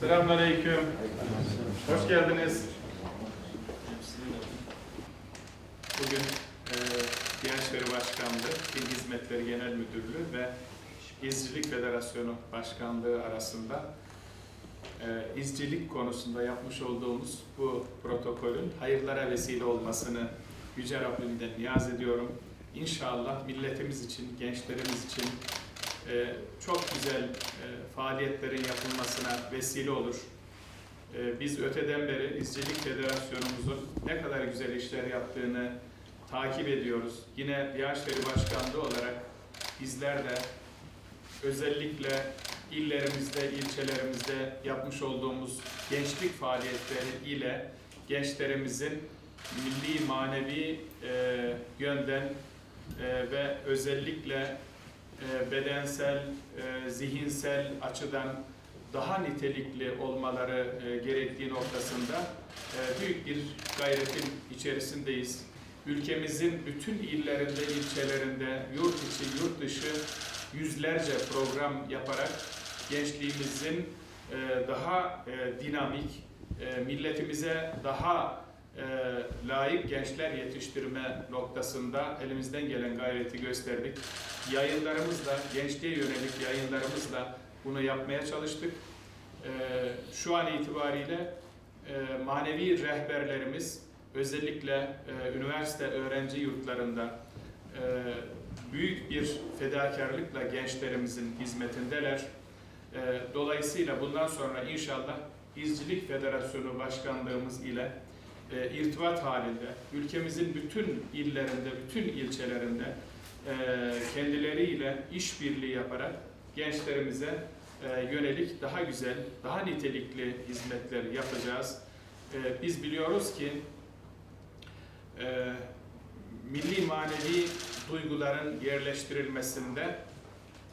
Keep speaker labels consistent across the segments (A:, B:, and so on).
A: Selamünaleyküm. Hoş geldiniz. Bugün e, Gençleri Başkanlığı, Din Hizmetleri Genel Müdürlüğü ve İzcilik Federasyonu Başkanlığı arasında e, izcilik konusunda yapmış olduğumuz bu protokolün hayırlara vesile olmasını Yüce Rabbimden niyaz ediyorum. İnşallah milletimiz için, gençlerimiz için çok güzel e, faaliyetlerin yapılmasına vesile olur. E, biz öteden beri İzcilik Federasyonumuzun ne kadar güzel işler yaptığını takip ediyoruz. Yine Diyanet İşleri Başkanlığı olarak bizler de özellikle illerimizde, ilçelerimizde yapmış olduğumuz gençlik faaliyetleri ile gençlerimizin milli manevi e, yönden e, ve özellikle e, bedensel, e, zihinsel açıdan daha nitelikli olmaları e, gerektiği noktasında büyük bir gayretin içerisindeyiz. Ülkemizin bütün illerinde, ilçelerinde, yurt içi, yurt dışı yüzlerce program yaparak gençliğimizin daha dinamik, milletimize daha e, layık gençler yetiştirme noktasında elimizden gelen gayreti gösterdik. Yayınlarımızla, gençliğe yönelik yayınlarımızla bunu yapmaya çalıştık. E, şu an itibariyle e, manevi rehberlerimiz özellikle e, üniversite öğrenci yurtlarında e, büyük bir fedakarlıkla gençlerimizin hizmetindeler. E, dolayısıyla bundan sonra inşallah İzcilik Federasyonu Başkanlığımız ile e, irtibat halinde ülkemizin bütün illerinde, bütün ilçelerinde e, kendileriyle işbirliği yaparak gençlerimize e, yönelik daha güzel, daha nitelikli hizmetler yapacağız. E, biz biliyoruz ki e, milli manevi duyguların yerleştirilmesinde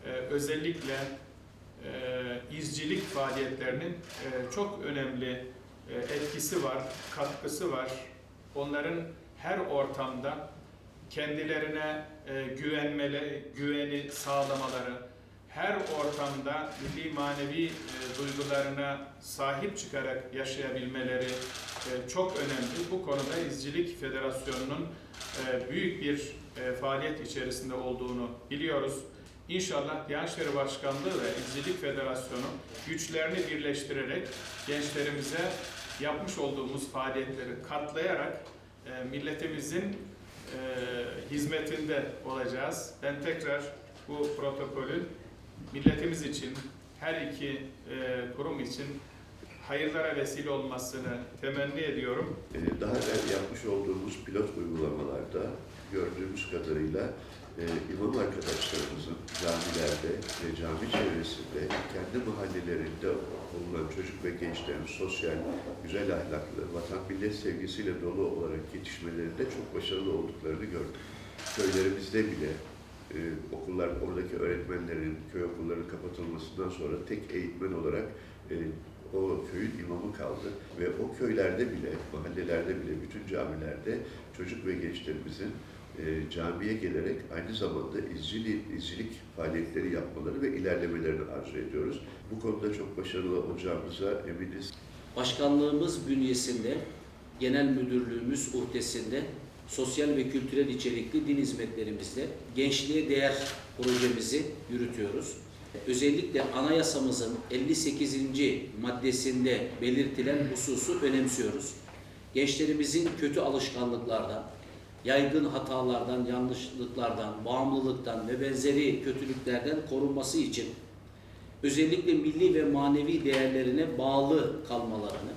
A: e, özellikle e, izcilik faaliyetlerinin e, çok önemli etkisi var, katkısı var. Onların her ortamda kendilerine e, güvenmeli, güveni sağlamaları, her ortamda milli manevi e, duygularına sahip çıkarak yaşayabilmeleri e, çok önemli. Bu konuda İzcilik Federasyonu'nun e, büyük bir e, faaliyet içerisinde olduğunu biliyoruz. İnşallah İşleri Başkanlığı ve İzcilik Federasyonu güçlerini birleştirerek gençlerimize yapmış olduğumuz faaliyetleri katlayarak e, milletimizin e, hizmetinde olacağız. Ben tekrar bu protokolün milletimiz için, her iki e, kurum için hayırlara vesile olmasını temenni ediyorum.
B: Ee, Daha evvel yapmış olduğumuz pilot uygulamalarda gördüğümüz kadarıyla e, imam arkadaşlarımızın camilerde ve cami çevresinde kendi mahallelerinde bulunan çocuk ve gençlerin sosyal, güzel ahlaklı, vatan millet sevgisiyle dolu olarak yetişmelerinde çok başarılı olduklarını gördük. Köylerimizde bile e, okullar, oradaki öğretmenlerin, köy okullarının kapatılmasından sonra tek eğitmen olarak e, o köyün imamı kaldı ve o köylerde bile, mahallelerde bile, bütün camilerde çocuk ve gençlerimizin e, camiye gelerek aynı zamanda izcilik, izcilik faaliyetleri yapmaları ve ilerlemelerini arzu ediyoruz. Bu konuda çok başarılı olacağımıza eminiz.
C: Başkanlığımız bünyesinde, genel müdürlüğümüz uhdesinde sosyal ve kültürel içerikli din hizmetlerimizde gençliğe değer projemizi yürütüyoruz. Özellikle anayasamızın 58. maddesinde belirtilen hususu önemsiyoruz. Gençlerimizin kötü alışkanlıklardan, yaygın hatalardan, yanlışlıklardan, bağımlılıktan ve benzeri kötülüklerden korunması için özellikle milli ve manevi değerlerine bağlı kalmalarını,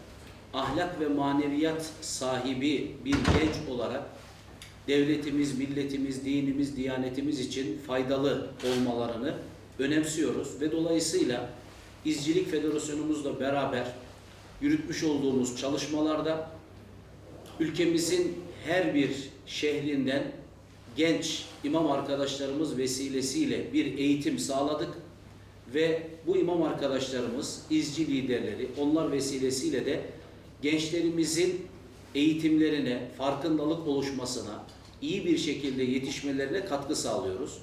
C: ahlak ve maneviyat sahibi bir genç olarak devletimiz, milletimiz, dinimiz, diyanetimiz için faydalı olmalarını önemsiyoruz ve dolayısıyla İzcilik Federasyonumuzla beraber yürütmüş olduğumuz çalışmalarda ülkemizin her bir şehrinden genç imam arkadaşlarımız vesilesiyle bir eğitim sağladık ve bu imam arkadaşlarımız, izci liderleri, onlar vesilesiyle de gençlerimizin eğitimlerine, farkındalık oluşmasına, iyi bir şekilde yetişmelerine katkı sağlıyoruz.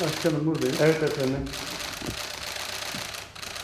D: Başkanım buradayım.
E: Evet efendim.